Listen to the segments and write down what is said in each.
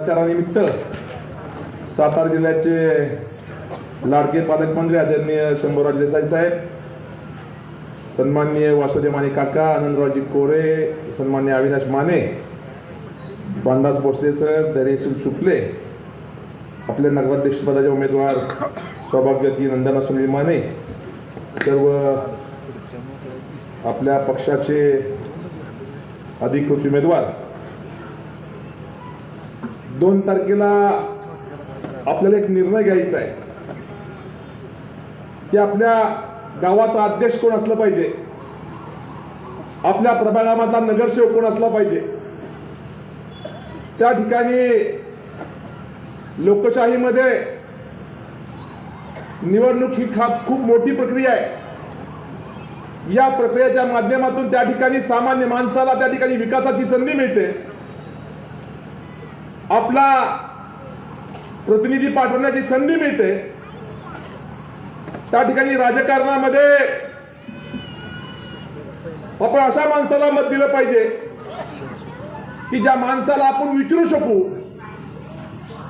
प्रचारानिमित्त सातारा जिल्ह्याचे लाडके पालकमंत्री आदरणीय शंभूराज देसाई साहेब सन्माननीय वासुदेव माने काका आनंदरावजी कोरे सन्मान्य अविनाश माने बांडास भोसले सर दरेशूल शुक्ले आपल्या नगराध्यक्षपदाचे उमेदवार सौभाग्यती नंदना सुनील माने सर्व आपल्या पक्षाचे अधिकृत उमेदवार दोन तारखेला आपल्याला एक निर्णय घ्यायचा आहे. की आपल्या गावाचा अध्यक्ष कोण असलं पाहिजे? आपल्या प्रभागामधला नगरसेवक कोण असला पाहिजे? त्या ठिकाणी लोकशाहीमध्ये निवडणूक ही खा खूप मोठी प्रक्रिया आहे. या प्रक्रियेच्या माध्यमातून त्या ठिकाणी सामान्य माणसाला त्या ठिकाणी विकासाची संधी मिळते. आपला प्रतिनिधी पाठवण्याची संधी मिळते. त्या ठिकाणी राजकारणामध्ये आपण अशा माणसाला मत दिलं पाहिजे की ज्या माणसाला आपण विचारू शकू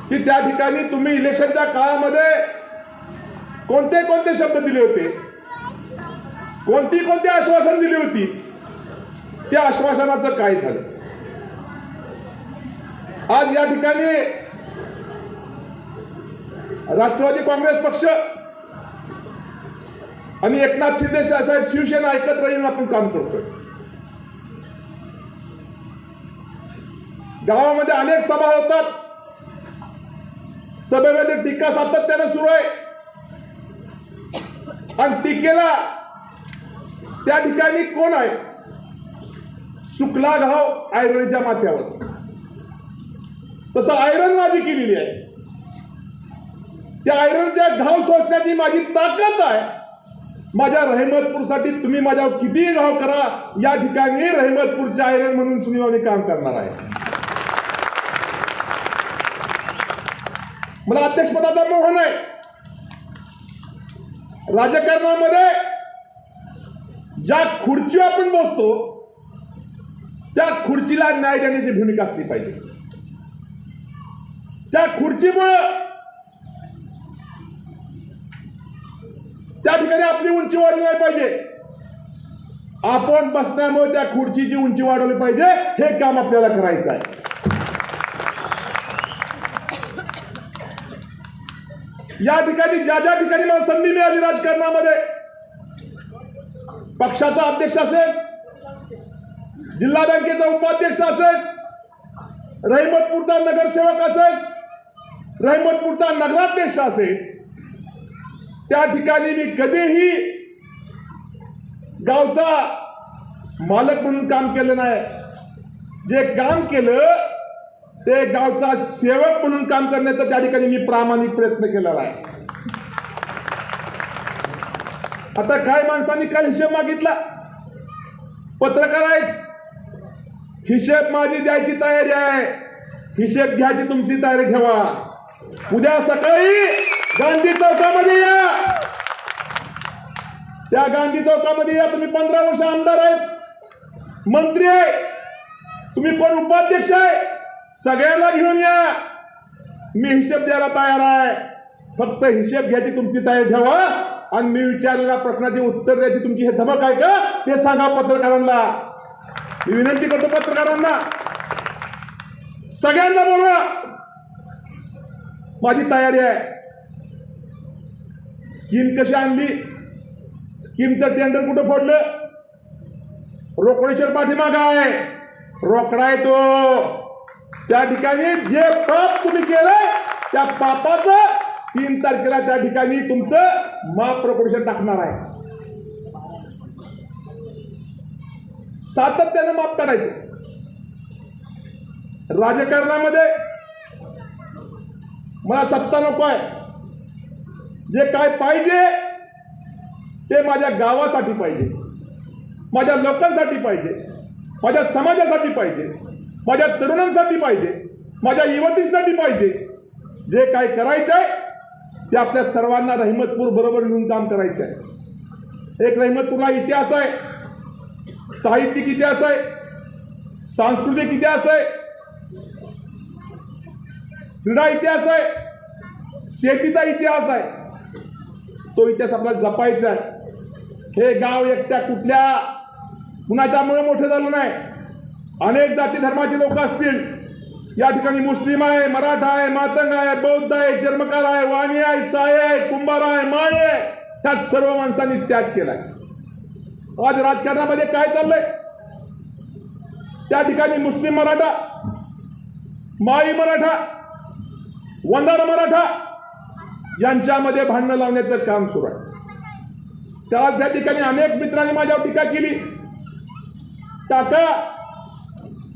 की त्या ठिकाणी तुम्ही इलेक्शनच्या काळामध्ये कोणते कोणते शब्द दिले होते? कोणती कोणती आश्वासन दिली होती? त्या आश्वासनाचं काय झालं? आज या ठिकाणी राष्ट्रवादी काँग्रेस पक्ष आणि एकनाथ शिंदे साहेब शिवसेना एकत्र येऊन आपण काम करतोय. गावामध्ये अनेक सभा होतात. सभेमध्ये टीका सातत्याने सुरू आहे. आणि टीकेला त्या ठिकाणी कोण आहे? शुक्ला घाव आयरनच्या माथ्यावर. तसं माझी केलेली आहे. त्या आयरनच्या घाव सोसण्याची माझी ताकद आहे. माझ्या रहमतपूरसाठी तुम्ही माझ्यावर कितीही घाव करा या ठिकाणी रहमतपूरच्या आयरन म्हणून सुनिवानी काम करणार आहे. मला अध्यक्षपदाचा मोहन आहे. राजकारणामध्ये ज्या खुर्ची आपण बसतो त्या खुर्चीला न्याय देण्याची भूमिका असली पाहिजे. त्या खुर्चीमुळं त्या ठिकाणी आपली उंची वाढली नाही पाहिजे. आपण बसण्यामुळे त्या खुर्चीची उंची वाढवली पाहिजे. हे काम आपल्याला करायचं आहे. या ठिकाणी ज्या ज्या ठिकाणी मला संधी मिळाली राजकारणामध्ये पक्षाचा अध्यक्ष असेल जिल्हा बँकेचा उपाध्यक्ष असेल रहिमतपूरचा नगरसेवक असेल रहिमतपूरचा नगराध्यक्ष असेल त्या ठिकाणी मी कधीही गावचा मालक म्हणून काम केलं नाही. जे काम केलं ते गावचा सेवक म्हणून काम करण्याचा त्या ठिकाणी मी प्रामाणिक प्रयत्न केलेला आहे आता काय माणसांनी काय हिशेब मागितला? पत्रकार आहेत. हिशेब माझी द्यायची तयारी आहे. हिशेब घ्यायची तुमची तयारी ठेवा. उद्या सकाळी गांधी चौकामध्ये या. त्या गांधी चौकामध्ये या. तुम्ही पंधरा वर्ष आमदार आहेत. मंत्री आहे. तुम्ही कोण उपाध्यक्ष आहे. सगळ्यांना घेऊन या. मी हिशेब द्यायला तयार आहे. फक्त हिशेब घ्यायची तुमची तयारी ठेवा. आणि मी विचारलेल्या प्रश्नाचे उत्तर द्यायची तुमची. हे धमक आहे का? ते सांगा पत्रकारांना. मी विनंती करतो पत्रकारांना. सगळ्यांना बोलवा. माझी तयारी आहे. स्कीम कशी आणली? स्कीमचं टेंडर कुठं फोडलं? रोकडेश्वर पाठीमागा आहे. रोकडा आहे तो. त्या ठिकाणी जे पाप तुम्ही केलं त्या पापाचं तीन तारखेला त्या ठिकाणी तुमचं माप प्रपोर्शन टाकणार आहे. सातत्यानं माप काढायचं. राजकारणामध्ये मला सत्ता नको आहे. जे काय पाहिजे ते माझ्या गावासाठी पाहिजे. माझ्या लोकांसाठी पाहिजे. माझ्या समाजासाठी पाहिजे. माझ्या तरुणांसाठी पाहिजे. माझ्या युवतींसाठी पाहिजे. जे काय करायचं आहे ते आपल्या सर्वांना रहिमतपूर बरोबर घेऊन काम करायचं आहे. एक रहिमतपूरला इतिहास आहे. साहित्यिक इतिहास आहे. सांस्कृतिक इतिहास आहे. क्रीडा इतिहास आहे शेतीचा इतिहास आहे. तो इतिहास आपल्याला जपायचा आहे. हे गाव एकट्या कुठल्या कुणाच्यामुळे मोठं झालं नाही. अनेक जाती धर्माचे लोक असतील. या ठिकाणी मुस्लिम आहे मराठा आहे मातंग आहे बौद्ध आहे चर्मकार आहे वाणी आहे साय आहे कुंभार आहे माळ आहे. त्या सर्व माणसांनी त्याग केलाय. आज राजकारणामध्ये काय चाललंय? त्या ठिकाणी मुस्लिम मराठा माई मराठा वंदार मराठा यांच्यामध्ये भांडणं लावण्याचं काम सुरू आहे. त्या त्या ठिकाणी अनेक मित्रांनी माझ्यावर टीका केली. टाका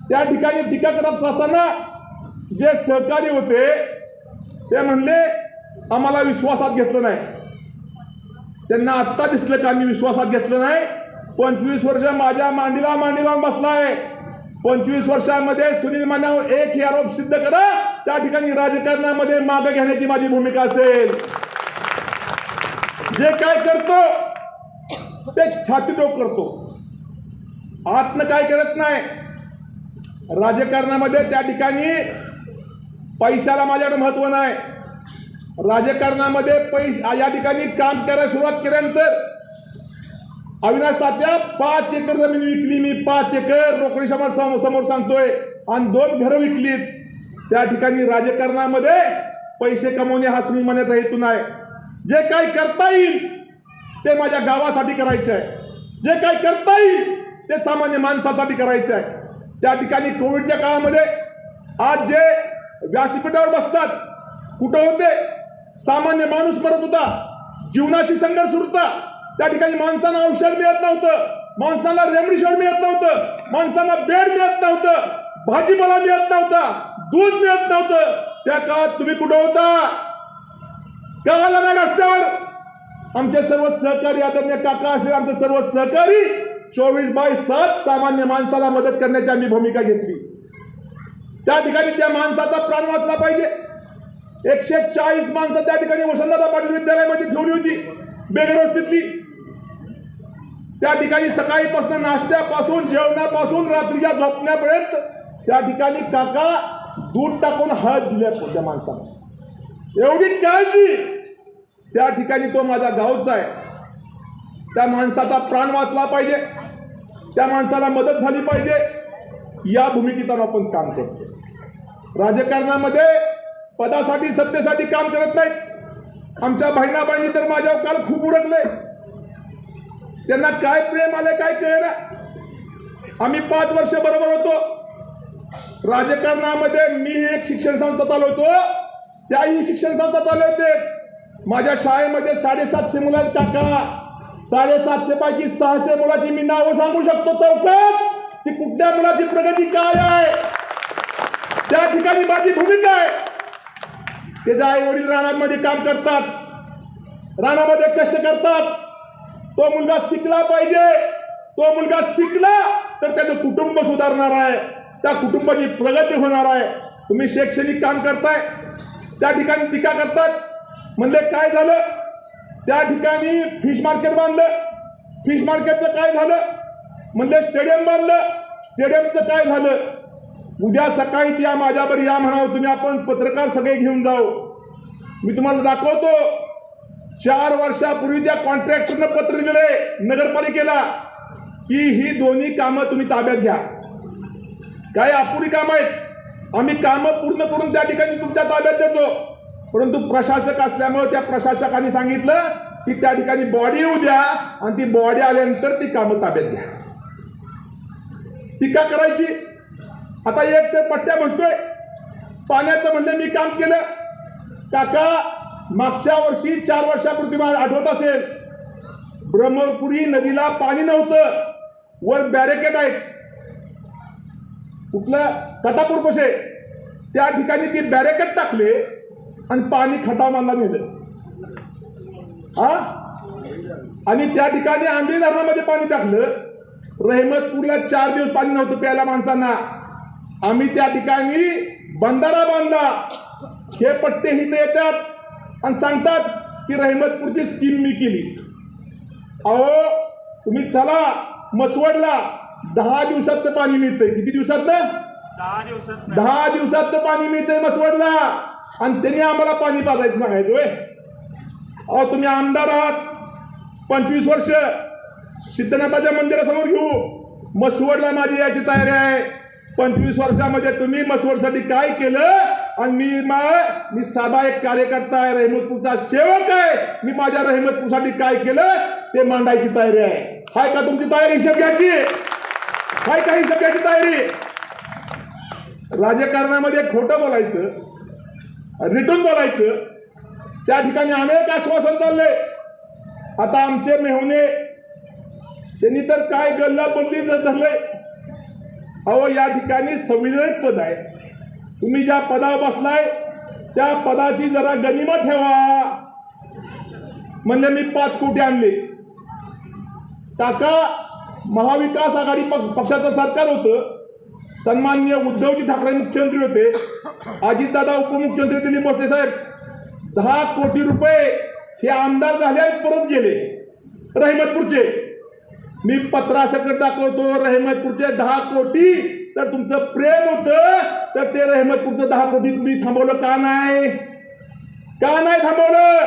त्या ठिकाणी टीका करत असताना जे सहकारी होते ते म्हणले आम्हाला विश्वासात घेतलं नाही. त्यांना आत्ता दिसलं की आम्ही विश्वासात घेतलं नाही. पंचवीस वर्ष माझ्या मांडीला मांडी लावून आहे पंचवीस वर्षामध्ये सुनील मानव एक हे आरोप सिद्ध करा. त्या ठिकाणी राजकारणामध्ये मागे घेण्याची माझी भूमिका असेल. जे काय करतो ते छातीटोक करतो. आत्म काय करत नाही. राजकारणामध्ये त्या ठिकाणी पैशाला माझ्याकडे महत्त्व नाही. राजकारणामध्ये पैसा या ठिकाणी काम करायला सुरुवात केल्यानंतर अविनाश तात्या पाच एकर जमीन विकली मी पाच एकर रोकडी समाज समोर सांगतोय. आणि दोन घरं विकलीत. त्या ठिकाणी राजकारणामध्ये पैसे कमवणे हा तुम्ही म्हणण्याचा हेतू नाही. जे काही करता येईल ते माझ्या गावासाठी करायचे आहे. जे काही करता येईल ते सामान्य माणसासाठी करायचे आहे. त्या ठिकाणी कोविडच्या काळामध्ये आज जे व्यासपीठावर बसतात कुठं होते? सामान्य माणूस मरत होता. जीवनाशी संघर्ष सुरू होता. त्या ठिकाणी माणसांना औषध मिळत नव्हतं. माणसाला रेमडिसिव्हिर मिळत नव्हतं. माणसांना बेड मिळत नव्हतं. भाजीपाला मिळत नव्हता. दूध मिळत नव्हतं. त्या काळात तुम्ही कुठं होता? कळाला नाही रस्त्यावर. आमचे सर्व सहकारी आदरणीय काका असेल आमचे सर्व सहकारी चोवीस बाय सात सामान्य माणसाला मदत करण्याची आम्ही भूमिका घेतली. त्या ठिकाणी त्या माणसाचा प्राण वाचला पाहिजे. एकशे चाळीस माणसं त्या ठिकाणी वसंतदादा पाटील विद्यालयामध्ये ठेवली होती. बेगरोस्तीतली त्या ठिकाणी सकाळीपासून नाश्त्यापासून जेवणापासून रात्रीच्या झोपण्यापर्यंत त्या ठिकाणी काका दूध टाकून हळद दिल्या त्या माणसाला एवढी काळजी त्या ठिकाणी तो माझा गावचा आहे. त्या माणसाचा प्राण वाचला पाहिजे. त्या माणसाला मदत झाली पाहिजे. या भूमिकेतून आपण काम करतो राजकारणामध्ये पदासाठी सत्तेसाठी काम करत नाहीत. आमच्या बहिणा बहिणी तर माझ्यावर काल खूप उडकले. त्यांना काय प्रेम आले काय कळेना. आम्ही पाच वर्ष बरोबर होतो. राजकारणामध्ये मी एक शिक्षण संस्था चालवतो त्याही शिक्षण संस्था चालवते माझ्या शाळेमध्ये साडेसातशे मुलं टाका साडेसातशे पैकी सहाशे मुलाची मी नावं सांगू शकतो चौकात की कुठल्या मुलाची प्रगती काय आहे? त्या ठिकाणी माझी भूमिका आहे. ते आई वडील रानामध्ये काम करतात. रानामध्ये कष्ट करतात. तो मुलगा शिकला पाहिजे. तो मुलगा शिकला तर त्याचं कुटुंब सुधारणार आहे. त्या कुटुंबाची प्रगती होणार आहे. तुम्ही शैक्षणिक काम करताय. त्या ठिकाणी टीका करतात. म्हणजे काय झालं? त्या ठिकाणी फिश मार्केट बांधलं. फिश मार्केटचं काय झालं? म्हणजे स्टेडियम बांधलं. स्टेडियमचं काय झालं? उद्या सकाळी या माझ्यावर या म्हणावं. तुम्ही आपण पत्रकार सगळे घेऊन जाऊ. मी तुम्हाला दाखवतो. चार वर्षापूर्वी त्या कॉन्ट्रॅक्टरनं पत्र दिले नगरपालिकेला की ही दोन्ही कामं तुम्ही ताब्यात घ्या. काय अपुरी कामं आहेत. आम्ही कामं पूर्ण करून त्या ठिकाणी तुमच्या ताब्यात देतो. परंतु प्रशासक असल्यामुळे त्या प्रशासकाने सांगितलं की त्या ठिकाणी बॉडी येऊ द्या आणि ती बॉडी आल्यानंतर ती कामं ताब्यात घ्या. टीका करायची. आता एक ते पट्ट्या म्हणतोय. पाण्याचं म्हणलं मी काम केलं. काका मागच्या वर्षी चार वर्षापूर्वी मला आठवत असेल ब्रह्मपुरी नदीला पाणी नव्हतं वर बॅरेकेट आहेत. कुठलं? कटापूर कसे त्या ठिकाणी ती बॅरेकेट टाकले आणि पाणी खटामाला नेलं. हा? आणि त्या ठिकाणी आंबी धरणामध्ये पाणी टाकलं. रहमतपूरला चार दिवस पाणी नव्हतं प्यायला माणसांना. आम्ही त्या ठिकाणी बंधारा बांधला. हे पट्टे इथे येतात. आणि सांगतात की रहमतपूरची स्कीम मी केली. अहो तुम्ही चला मसवडला. दहा दिवसात पाणी मिळतंय. किती दिवसात दहा दिवसात पाणी मिळतंय मसवडला. आणि त्यांनी आम्हाला पाणी पाजायचं सांगायचं होय? अहो तुम्ही आमदार आहात. पंचवीस वर्ष. सिद्धनाथाच्या मंदिरासमोर घेऊ. मसवडला माझी याची तयारी आहे. पंचवीस वर्षामध्ये तुम्ही मसवडसाठी काय केलं? आणि मी मा- मी साधा एक कार्यकर्ता आहे रहमतपूरचा सेवक आहे. मी माझ्या रहमतपूरसाठी काय केलं? ते मांडायची तयारी आहे. हाय का तुमची तयारी हिशेब घ्यायची हाय का हिशेब घ्यायची तयारी? राजकारणामध्ये खोटं बोलायचं रिटून बोलायचं त्या ठिकाणी अनेक आश्वासन चालले. आता आमचे मेहुणे त्यांनी तर काय गल्ला बंदी धरले अहो या ठिकाणी संविधानिक पद आहे. तुम्ही ज्या पदावर बसलाय त्या पदाची जरा गनिमत ठेवा. म्हणजे मी पाच कोटी आणले. टाका महाविकास आघाडी पक्षाचं सरकार होतं. सन्माननीय उद्धवजी ठाकरे मुख्यमंत्री होते. अजितदादा उपमुख्यमंत्री दिलीप मोठे साहेब. दहा कोटी रुपये हे आमदार झाले परत गेले. रहिमतपूरचे. मी पत्रासकट दाखवतो रहिमतपूरचे दहा कोटी तर तुमचं प्रेम होतं तर ते रहिमतपूरचं दहा कोटी तुम्ही थांबवलं का नाही? का नाही थांबवलं?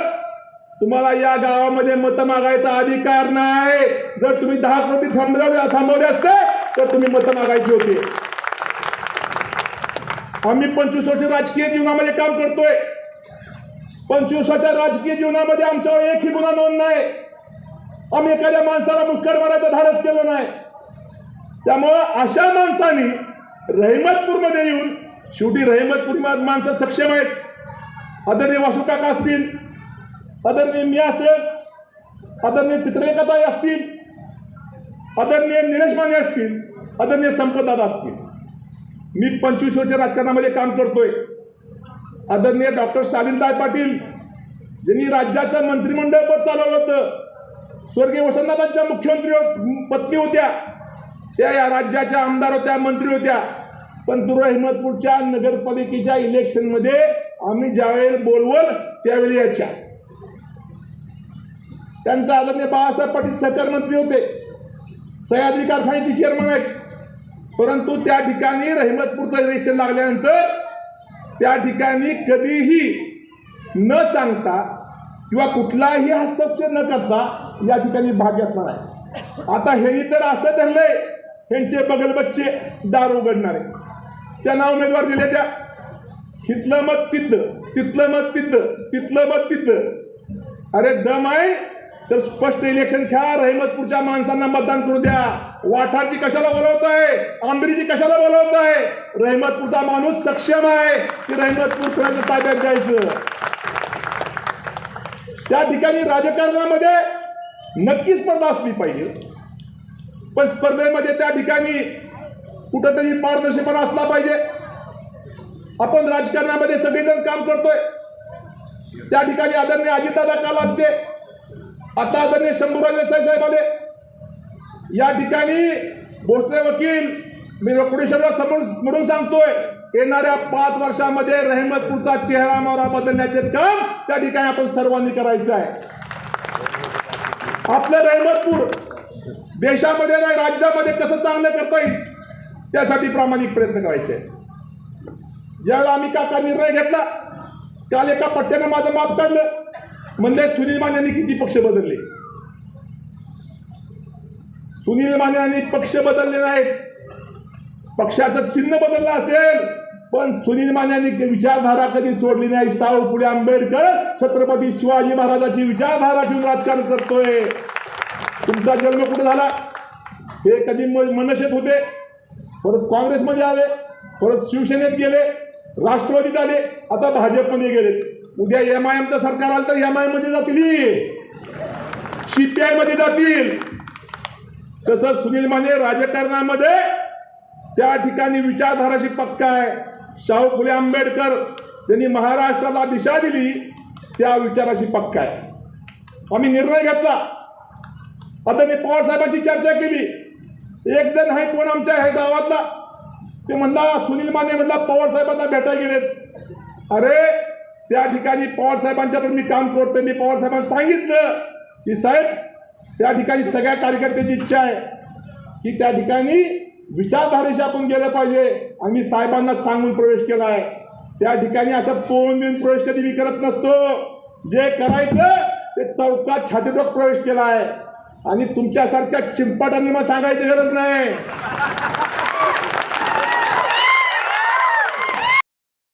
तुम्हाला या गावामध्ये मत मागायचा अधिकार नाही. जर तुम्ही दहा कोटी थांबवले थांबवले असते तर तुम्ही मत मागायची होती. आम्ही पंचवीस वर्ष राजकीय जीवनामध्ये काम करतोय. पंचवीस वर्षाच्या राजकीय जीवनामध्ये आमच्यावर एकही गुन्हा नोंद नाही. आम्ही एखाद्या माणसाला मुस्कड मारायचं धाडस केलं नाही. त्यामुळं अशा माणसांनी रहिमतपूरमध्ये येऊन शेवटी रहिमतपूर माणसं सक्षम आहेत. आदरणीय वासुकाका असतील आदरणीय मी असेल आदरणीय चित्रलेखाताई असतील आदरणीय निलेश माने असतील आदरणीय संपदादा असतील. मी पंचवीस वर्ष राजकारणामध्ये काम करतोय. आदरणीय डॉक्टर शालिनताई पाटील ज्यांनी राज्याचं मंत्रिमंडळ पद चालवलं होतं स्वर्गीय वसंतदादांच्या मुख्यमंत्री पत्नी होत्या. त्या या राज्याच्या आमदार होत्या मंत्री होत्या. पण तुर हिमतपूरच्या नगरपालिकेच्या इलेक्शनमध्ये आम्ही ज्यावेळेला बोलवल त्यावेळी याच्या. त्यांचा आदरणीय बाळासाहेब पाटील सहकार मंत्री होते. सह्याद्री कारखान्याचे चेअरमन आहेत. परंतु त्या ठिकाणी रहिमतपूरचं इलेक्शन लागल्यानंतर त्या ठिकाणी कधीही न सांगता किंवा कुठलाही हस्तक्षेप न करता या ठिकाणी भाग घेतला नाही. आता हेही तर असं धरलंय यांचे बगल बच्चे दार उघडणारे. त्यांना उमेदवार दिले त्या. तिथलं मत तिथलं तिथलं मत तिथं तिथलं मत तिथं. अरे दम आहे तर स्पष्ट इलेक्शन खेळा रहिमतपूरच्या माणसांना मतदान करू द्या. वाठारची कशाला बोलवत आहे आंबरीची कशाला बोलवत आहे रहिमतपूरचा माणूस सक्षम आहे की रहमतपूर कुणाच्या ताब्यात जायचं त्या ठिकाणी राजकारणामध्ये नक्की स्पर्धा असली पाहिजे. पण स्पर्धेमध्ये त्या ठिकाणी कुठंतरी पारदर्शीपणा असला पाहिजे. आपण राजकारणामध्ये सगळेजण काम करतोय. त्या ठिकाणी आदरणीय अजितदादा काल आद्य आता आदरणीय शंभूराज देसाई साहेब आले. या ठिकाणी भोसले वकील मी रोकडेश्वरला समोर म्हणून सांगतोय येणाऱ्या पाच वर्षामध्ये रहमतपूरचा चेहरा मोहरा बदलण्याचे काम त्या ठिकाणी आपण सर्वांनी करायचं आहे. आपलं रहमतपूर देशामध्ये नाही राज्यामध्ये कसं चांगलं करता येईल? त्यासाठी प्रामाणिक प्रयत्न करायचे. ज्यावेळेला आम्ही काका निर्णय घेतला. काल एका पट्ट्यानं माझं माप काढलं. म्हणजे सुनील माने यांनी किती पक्ष बदलले? सुनील माने यांनी पक्ष बदलले नाहीत. पक्षाचं चिन्ह बदललं असेल पण सुनील माने यांनी विचारधारा कधी सोडली नाही? शाहू पुढे आंबेडकर छत्रपती शिवाजी महाराजांची विचारधारा घेऊन राजकारण करतोय. तुमचा जन्म कुठे झाला? हे कधी मनशेत होते. परत काँग्रेसमध्ये आले. परत शिवसेनेत गेले. राष्ट्रवादीत आले. आता भाजपमध्ये गेले. उद्या एम आय एमचं सरकार आलं तर एम आयमध्ये जातील. सीपीआयमध्ये जातील. तसं सुनील माने राजकारणामध्ये त्या ठिकाणी विचारधाराशी पक्का आहे. शाहू फुले आंबेडकर त्यांनी महाराष्ट्राला दिशा दिली. त्या विचाराशी पक्का आहे. आम्ही निर्णय घेतला. आता मी पवार साहेबांची चर्चा केली. एक जण आहे कोण आमच्या ह्या गावातला? ते म्हणला सुनील माने म्हणला पवार साहेबांना भेटायला गेलेत. अरे त्या ठिकाणी पवार साहेबांच्याकडे मी काम करतोय. मी पवार साहेबांना सांगितलं की साहेब त्या ठिकाणी सगळ्या कार्यकर्त्यांची इच्छा आहे की त्या ठिकाणी विचारधारेशी आपण गेलं पाहिजे. आम्ही साहेबांना सांगून प्रवेश केला आहे. त्या ठिकाणी असं पोहून बिन प्रवेश कधी मी करत नसतो. जे करायचं ते चौकात छातीतोक प्रवेश केला आहे. आणि तुमच्यासारख्या चिंपाटांनी मग सांगायची गरज नाही.